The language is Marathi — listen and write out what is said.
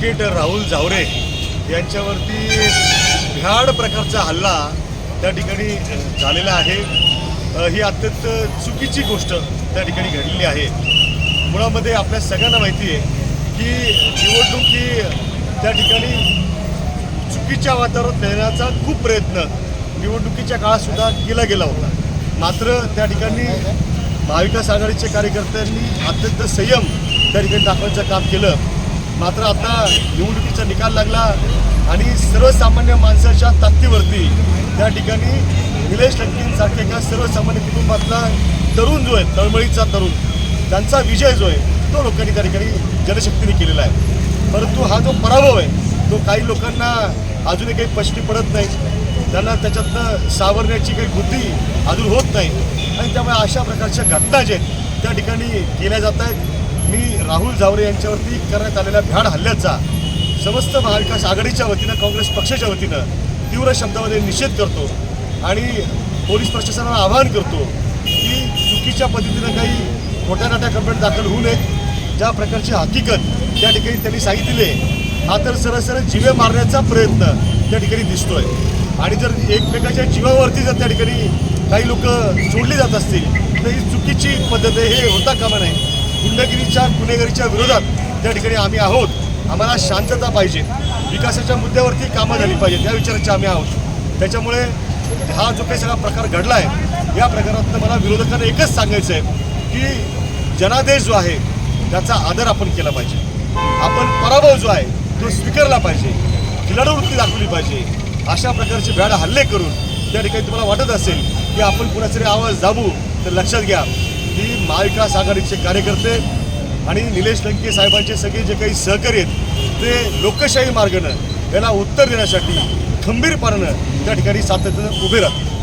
ॲडव्होकेट राहुल जावरे यांच्यावरती भ्याड प्रकारचा हल्ला त्या ठिकाणी झालेला आहे. ही अत्यंत चुकीची गोष्ट त्या ठिकाणी घडलेली आहे. मुळामध्ये आपल्या सगळ्यांना माहिती आहे की निवडणूक ही त्या ठिकाणी चुकीच्या वातावरणात नेण्याचा खूप प्रयत्न निवडणुकीच्या काळातसुद्धा केला गेला होता. मात्र त्या ठिकाणी महाविकास आघाडीच्या कार्यकर्त्यांनी अत्यंत संयम त्या ठिकाणी दाखवायचं काम केलं. मात्र आता निवडणुकीचा निकाल लागला आणि सर्वसामान्य माणसाच्या ताकदीवरती त्या ठिकाणी निलेश लंकेंसारख्या एका सर्वसामान्य कुटुंबातला तरुण जो आहे तळमळीचा तरुण त्यांचा विजय जो आहे तो लोकांनी त्या ठिकाणी जनशक्तीने केलेला आहे. परंतु हा जो पराभव आहे तो काही लोकांना अजूनही काही पश्चिम पडत नाही. त्यांना त्याच्यातनं सावरण्याची काही बुद्धी अजून होत नाही. आणि त्यामुळे अशा प्रकारच्या घटना ज्या आहेत त्या ठिकाणी केल्या जात आहेत. मी राहुल जावरे यांच्यावरती करण्यात आलेल्या भ्याड हल्ल्याचा समस्त महाविकास आघाडीच्या वतीनं काँग्रेस पक्षाच्या वतीनं तीव्र शब्दामध्ये निषेध करतो आणि पोलीस प्रशासनाला आवाहन करतो की चुकीच्या पद्धतीनं काही खोट्या नाट्या कंप्लेंट दाखल होऊ नयेत. ज्या प्रकारची हकीकत त्या ठिकाणी त्यांनी सांगितले हा तर सरळ सरळ जीवे मारण्याचा प्रयत्न त्या ठिकाणी दिसतोय. आणि जर एकमेकाच्या जीवावरती जर त्या ठिकाणी काही लोक सोडली जात असतील तर ही चुकीची पद्धत आहे हे होता कामा नाही गुंडगिरीच्या गुन्हेगारीच्या विरोधात त्या ठिकाणी आम्ही आहोत. आम्हाला शांतता पाहिजे. विकासाच्या मुद्द्यावरती कामं झाली पाहिजे या विचाराचे आम्ही आहोत. त्याच्यामुळे हा जो काही सगळा प्रकार घडला आहे या प्रकारातनं मला विरोधकांना एकच सांगायचं आहे की जनादेश जो आहे त्याचा आदर आपण केला पाहिजे. आपण पराभव जो आहे तो स्वीकारला पाहिजे. खिलाडूवृत्ती दाखवली पाहिजे. अशा प्रकारचे भ्याड हल्ले करून त्या ठिकाणी तुम्हाला वाटत असेल की आपण कुणाचा आवाज दाबू तर लक्षात घ्या. महाविकास आघाडीचे कार्यकर्ते आणि निलेश लंके साहेबांचे सगळे जे काही सहकारी आहेत ते लोकशाही मार्गानं याला उत्तर देण्यासाठी खंबीरपणानं त्या ठिकाणी सातत्यानं उभे राहतील